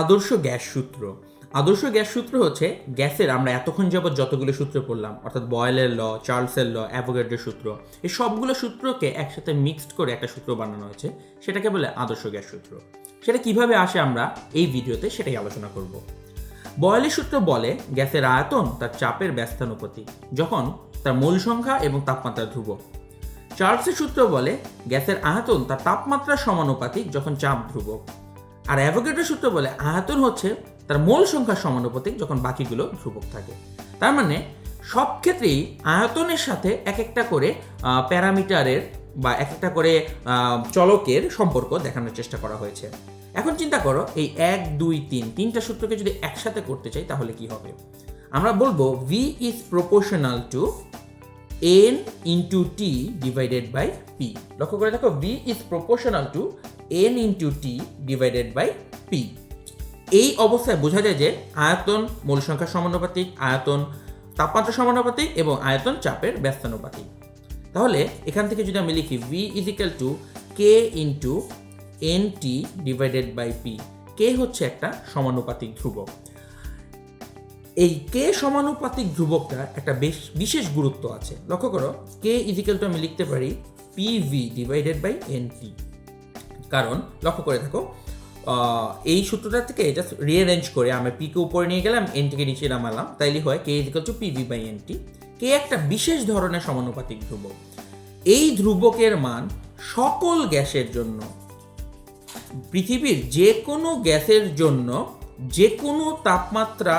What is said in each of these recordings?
আদর্শ গ্যাস সূত্র। আদর্শ গ্যাস সূত্র হচ্ছে গ্যাসের আমরা এতক্ষণ যাবৎ যতগুলো সূত্র পড়লাম, অর্থাৎ বয়েলের ল, চার্লসের ল অ্যাভোগেড্রের সূত্র, এই সবগুলো সূত্রকে একসাথে মিক্সড করে একটা সূত্র বানানো হয়েছে, সেটাকে বলে আদর্শ গ্যাস সূত্র। সেটা কীভাবে আসে আমরা এই ভিডিওতে সেটাই আলোচনা করব। বয়েলের সূত্র বলে গ্যাসের আয়তন তার চাপের ব্যস্তানুপাতিক যখন তার মূল সংখ্যা এবং তাপমাত্রা ধ্রুবক। চার্লসের সূত্র বলে গ্যাসের আয়তন তার তাপমাত্রা সমানুপাতিক, যখন চাপ ধ্রুবক। আর অ্যাভোগেড্রো সূত্র বলে আয়তন হচ্ছে তার মোল সংখ্যার সমানুপাতিক যখন বাকিগুলো ধ্রুবক থাকে। তার মানে সব ক্ষেত্রেই আয়তনের সাথে এক একটা করে প্যারামিটারের বা এক একটা করে চলকের সম্পর্ক দেখানোর চেষ্টা করা হয়েছে। এখন চিন্তা করো, এই এক, দুই, তিন, তিনটা সূত্রকে যদি একসাথে করতে চাই তাহলে কি হবে? আমরা বলব V is proportional to n into T divided by P লক্ষ্য করে দেখো V is proportional to n into t divided by p. এই অবস্থায় বোঝা যায় যে আয়তন মূল সংখ্যা সমানুপাতিক, আয়তন তাপমাত্রা সমানুপাতিক এবং আয়তন চাপের ব্যস্তানুপাতিক। তাহলে এখান থেকে যদি আমি লিখি is equal to k into n t divided by p k হচ্ছে একটা সমানুপাতিক ধ্রুবক। এই কে সমানুপাতিক ধ্রুবকটা একটা বেশ বিশেষ গুরুত্ব আছে। লক্ষ্য করো কে ইজিক্যাল টু আমি লিখতে পারি P V divided by N T কারণ লক্ষ্য করে থাকো এই সূত্রটা থেকে জাস্ট রিঅ্যারেঞ্জ করে আমি পিকে উপরে নিয়ে গেলাম এন টিকে নিচে নামালাম, তাইলে হয় K equal to P V by N T K একটা বিশেষ ধরনের সমানুপাতিক ধ্রুবক। এই ধ্রুবকের মান সকল গ্যাসের জন্য, পৃথিবীর যে কোনো গ্যাসের জন্য যে কোনো তাপমাত্রা,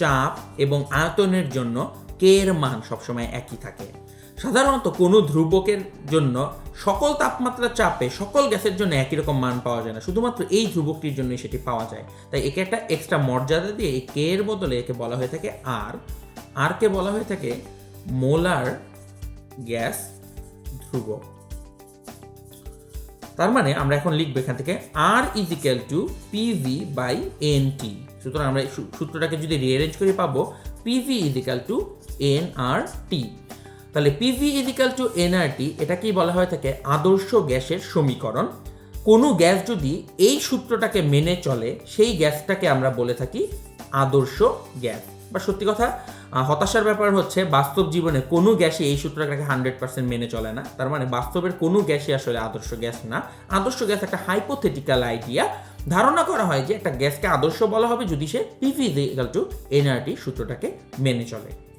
চাপ এবং আয়তনের জন্য কে এর মান সবসময় একই থাকে। সাধারণত কোনো ধ্রুবকের জন্য সকল তাপমাত্রা চাপে সকল গ্যাসের জন্য একই রকম মান পাওয়া যায় না। শুধুমাত্র এই ধ্রুবকটির জন্যই সেটি পাওয়া যায়। তাই একে একটা এক্সট্রা মর্যাদা দিয়ে এই কে এর বদলে একে বলা হয়ে থাকে আর। আরকে বলা হয়ে থাকে মোলার গ্যাস ধ্রুবক। তার মানে আমরা এখন লিখব এখান থেকে R is equal to PV by N T সুতরাং আমরা সূত্রটাকে যদি রিঅ্যারেঞ্জ করে পাবো PV is equal to N R T তাহলে PV is equal to N R T এটাকেই বলা হয়ে থাকে আদর্শ গ্যাসের সমীকরণ। কোনো গ্যাস যদি এই সূত্রটাকে মেনে চলে, সেই গ্যাসটাকে আমরা বলে থাকি আদর্শ গ্যাস। বা সত্যি কথা হতাশার ব্যাপার হচ্ছে বাস্তব জীবনে কোনো গ্যাসই এই সূত্রটাকে হান্ড্রেড পার্সেন্ট মেনে চলে না। তার মানে বাস্তবের কোনো গ্যাসই আসলে আদর্শ গ্যাস না। আদর্শ গ্যাস একটা হাইপোথেটিক্যাল আইডিয়া ধারণা করা হয় যে একটা গ্যাসকে আদর্শ বলা হবে যদি সে পিভি ইকাল টু এনআরটি সূত্রটাকে মেনে চলে।